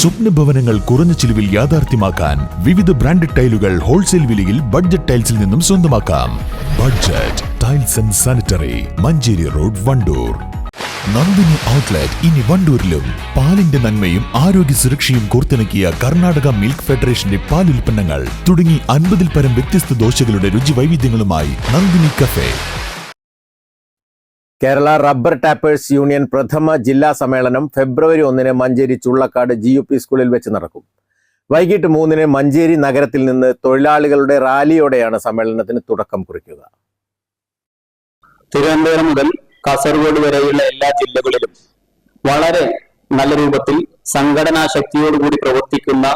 സ്വപ്ന ഭവനങ്ങൾ കുറഞ്ഞ ചിലവിൽ യാഥാർത്ഥ്യമാക്കാൻ വിവിധ ബ്രാൻഡഡ് ടൈലുകൾ ഹോൾസെയിൽ വിലയിൽ ബഡ്ജറ്റ് ടൈൽസിൽ നിന്നും സ്വന്തമാക്കാം. Budget tiles and sanitary Manjeri road Wandoor. Nandini outlet ഇനി വണ്ടൂരിലും. പാലിന്റെ നന്മയും ആരോഗ്യ സുരക്ഷയും കോർത്തിണക്കിയ കർണാടക മിൽക്ക് ഫെഡറേഷന്റെ പാൽ ഉൽപ്പന്നങ്ങൾ തുടങ്ങി അൻപതിൽ പരം വ്യത്യസ്ത ദോശകളുടെ രുചി വൈവിധ്യങ്ങളുമായി Nandini cafe. Kerala rubber tappers union പ്രഥമ ജില്ലാ സമ്മേളനം ഫെബ്രുവരി ഒന്നിന് Manjeri Chullakkad G U P സ്കൂളിൽ വെച്ച് നടക്കും. വൈകിട്ട് മൂന്നിന് മഞ്ചേരി നഗരത്തിൽ നിന്ന് തൊഴിലാളികളുടെ റാലിയോടെയാണ് സമ്മേളനത്തിന് തുടക്കം കുറിക്കുക. തിരുവനന്തപുരം മുതൽ കാസർഗോഡ് വരെയുള്ള എല്ലാ ജില്ലകളിലും വളരെ നല്ല രൂപത്തിൽ സംഘടനാ ശക്തിയോടുകൂടി പ്രവർത്തിക്കുന്ന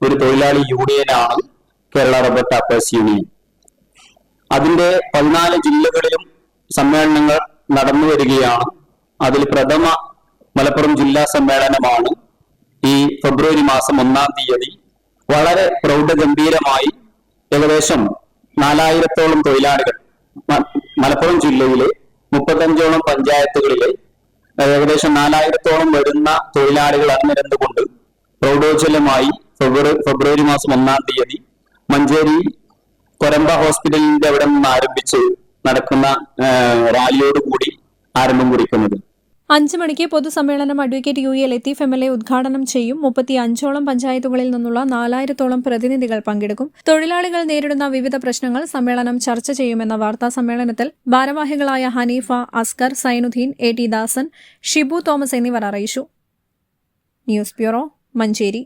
ഒരു തൊഴിലാളി യൂണിയനാണ് കേരള റബ്ബർ ടാപ്പേഴ്സ് യൂണിയൻ. അതിന്റെ പതിനാല് ജില്ലകളിലും സമ്മേളനങ്ങൾ നടന്നു വരികയാണ്. അതിൽ പ്രഥമ മലപ്പുറം ജില്ലാ സമ്മേളനമാണ് ഈ ഫെബ്രുവരി മാസം ഒന്നാം തീയതി. വളരെ പ്രൗഢഗംഭീരമായി ഏകദേശം നാലായിരത്തോളം തൊഴിലാളികൾ മലപ്പുറം ജില്ലയിലെ മുപ്പത്തഞ്ചോളം പഞ്ചായത്തുകളിലെ ഏകദേശം നാലായിരത്തോളം വരുന്ന തൊഴിലാളികൾ അണിനിരന്നുകൊണ്ട് പ്രൗഢോജ്വലമായി ഫെബ്രുവരി ഫെബ്രുവരി മാസം ഒന്നാം തീയതി മഞ്ചേരി കൊരമ്പ ഹോസ്പിറ്റലിന്റെ അവിടെ നിന്ന് ആരംഭിച്ച് നടക്കുന്ന റാലിയോട് കൂടി ആരംഭം കുറിക്കുന്നത്. അഞ്ചു മണിക്ക് പൊതുസമ്മേളനം advocate U A Latheef M L A ഉദ്ഘാടനം ചെയ്യും. മുപ്പത്തി അഞ്ചോളം പഞ്ചായത്തുകളിൽ നിന്നുള്ള നാലായിരത്തോളം പ്രതിനിധികൾ പങ്കെടുക്കും. തൊഴിലാളികൾ നേരിടുന്ന വിവിധ പ്രശ്നങ്ങൾ സമ്മേളനം ചർച്ച ചെയ്യുമെന്ന വാർത്താ സമ്മേളനത്തിൽ ഭാരവാഹികളായ Haneefa Askar Sainudheen A T Dasan Shibu Thomas എന്നിവർ അറിയിച്ചു. News bureau Manjeri.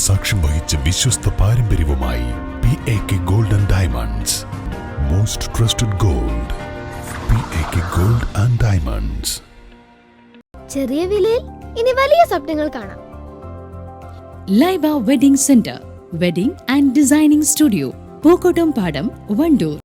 സാക്ഷ്യം വഹിച്ച വിശ്വസ്ത പാരമ്പര്യവുമായി P A K golden diamonds most trusted gold P A K gold and diamonds ചെറിയ വിലയിൽ ഇനി വലിയ സ്വപ്നങ്ങൾ കാണാം. Laiba wedding centre wedding and designing studio Pookkottumpadam Wandoor